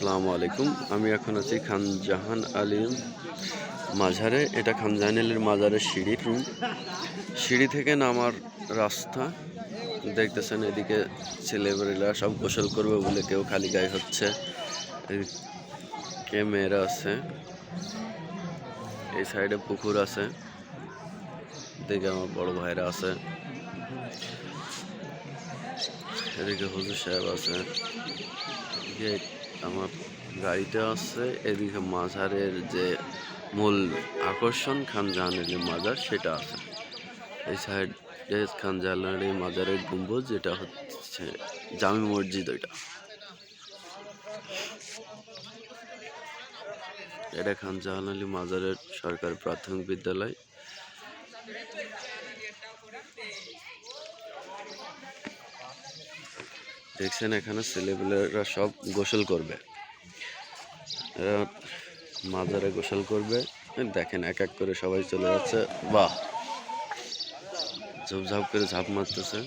আসসালামু আলাইকুম। আমি এখন আছি খান জাহান আলীম মাঝারে। এটা খান জাহান আলীর মাজারের সিঁড়ির রুম সিঁড়ি থেকে নামার রাস্তা। দেখতেছেন এদিকে ছেলেবেলা সব গোসল করবে বলে কেউ খালি গায়ে হচ্ছে। কে মেয়েরা আছে। এই সাইডে পুকুর আছে। দেখে আমার বড় ভাইরা আছে। এদিকে হুজুর সাহেব আছে। এদিকে আমার গাড়িটা আছে, এদিকে মাজারের যে মূল আকর্ষণ খান জাহানারি মাজার, সেটা আছে। এই সাইডে খান জাহানারি মাজারের গম্বুজ, যেটা হচ্ছে জামি মসজিদ ওইটা। এটা খান জাহান আলী মাজারের সরকারি প্রাথমিক বিদ্যালয়। দেখছেন এখানে ছেলেপেলেরা সব গোসল করবে। এরা মাজারে গোসল করবে। দেখেন এক এক করে সবাই চলে যাচ্ছে। বাহ! ঝুপঝাপ করে ঝাঁপ মারতেছে।